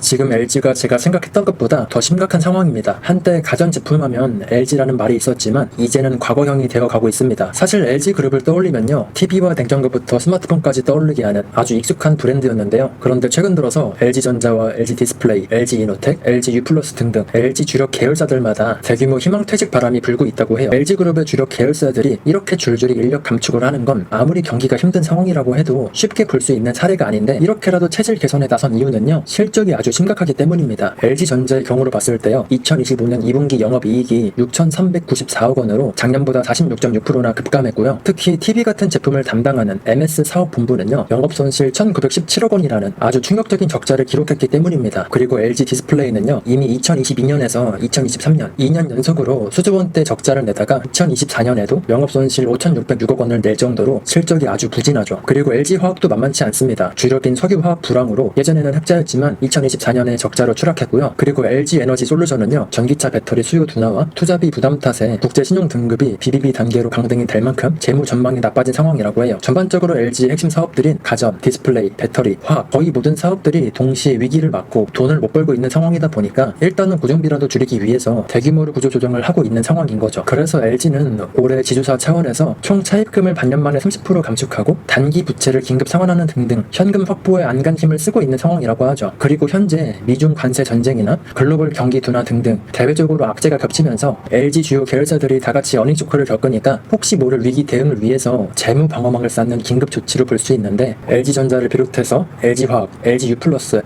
지금 LG가 제가 생각했던 것보다 더 심각한 상황입니다. 한때 가전제품 하면 LG라는 말이 있었지만 이제는 과거형이 되어 가고 있습니다. 사실 LG 그룹을 떠올리면요. TV와 냉장고부터 스마트폰까지 떠올리게 하는 아주 익숙한 브랜드였는데요. 그런데 최근 들어서 LG전자와 LG 디스플레이, LG 이노텍, LG U 플러스 등등 LG 주력 계열사들마다 대규모 희망퇴직 바람이 불고 있다고 해요. LG 그룹의 주력 계열사들이 이렇게 줄줄이 인력 감축을 하는 건 아무리 경기가 힘든 상황이라고 해도 쉽게 볼 수 있는 사례가 아닌데 이렇게라도 체질 개선에 나선 이유는요. 실적이 아주 심각하기 때문입니다. LG전자의 경우로 봤을 때요. 2025년 2분기 영업이익이 6,394억 원으로 작년보다 46.6%나 급감했고요. 특히 TV 같은 제품을 담당하는 MS 사업본부는요. 영업손실 1,917억 원이라는 아주 충격적인 적자를 기록했기 때문입니다. 그리고 LG 디스플레이는요. 이미 2022년에서 2023년 2년 연속으로 수조원대 적자를 내다가 2024년에도 영업손실 5,606억 원을 낼 정도로 실적이 아주 부진하죠. 그리고 LG 화학도 만만치 않습니다. 주력인 석유화학 불황으로 예전에는 흑자였지만 2024 년에 적자로 추락했고요. 그리고 LG 에너지 솔루션은요. 전기차 배터리 수요 둔화와 투자비 부담 탓에 국제 신용 등급이 BBB 단계로 강등이 될 만큼 재무 전망이 나빠진 상황이라고 해요. 전반적으로 LG의 핵심 사업들인 가전, 디스플레이, 배터리, 화학 거의 모든 사업들이 동시에 위기를 맞고 돈을 못 벌고 있는 상황이다 보니까 일단은 구정비라도 줄이기 위해서 대규모로 구조 조정을 하고 있는 상황인 거죠. 그래서 LG는 올해 지주사 차원에서 총 차입금을 반년 만에 30% 감축하고 단기 부채를 긴급 상환하는 등등 현금 확보에 안간 힘을 쓰고 있는 상황이라고 하죠. 그리고 현재 미중 관세 전쟁이나 글로벌 경기 둔화 등등 대외적으로 악재가 겹치면서 LG 주요 계열사들이 다 같이 어닝 쇼크를 겪으니까 혹시 모를 위기 대응을 위해서 재무 방어막을 쌓는 긴급 조치로 볼 수 있는데 LG전자를 비롯해서 LG화학, LG U+,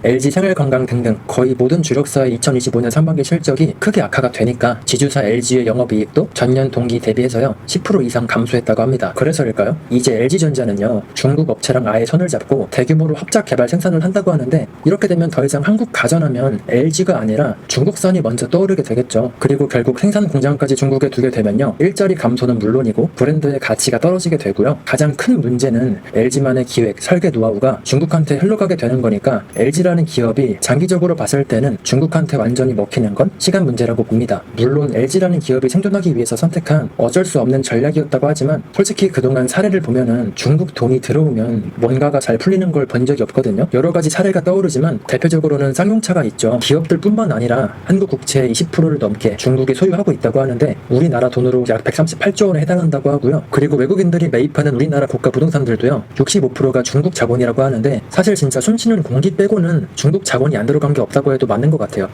LG 생활건강 등등 거의 모든 주력사의 2025년 상반기 실적이 크게 악화가 되니까 지주사 LG의 영업이익도 전년 동기 대비해서요 10% 이상 감소했다고 합니다. 그래서일까요? 이제 LG전자는요 중국 업체랑 아예 손을 잡고 대규모로 합작 개발 생산을 한다고 하는데 이렇게 되면 더 이상 한국 가전하면 LG가 아니라 중국산이 먼저 떠오르게 되겠죠. 그리고 결국 생산 공장까지 중국에 두게 되면요 일자리 감소는 물론이고 브랜드의 가치가 떨어지게 되고요. 가장 큰 문제는 LG만의 기획, 설계 노하우가 중국한테 흘러가게 되는 거니까 LG라는 기업이 장기적으로 봤을 때는 중국한테 완전히 먹히는 건 시간 문제라고 봅니다. 물론 LG라는 기업이 생존하기 위해서 선택한 어쩔 수 없는 전략이었다고 하지만 솔직히 그동안 사례를 보면은 중국 돈이 들어오면 뭔가가 잘 풀리는 걸 본 적이 없거든요. 여러 가지 사례가 떠오르지만 대표적으로는 쌍용차가 있죠. 기업들뿐만 아니라 한국 국채의 20%를 넘게 중국이 소유하고 있다고 하는데 우리나라 돈으로 약 138조 원에 해당한다고 하고요. 그리고 외국인들이 매입하는 우리나라 고가 부동산들도요. 65%가 중국 자본이라고 하는데 사실 진짜 숨쉬는 공기 빼고는 중국 자본이 안 들어간 게 없다고 해도 맞는 것 같아요.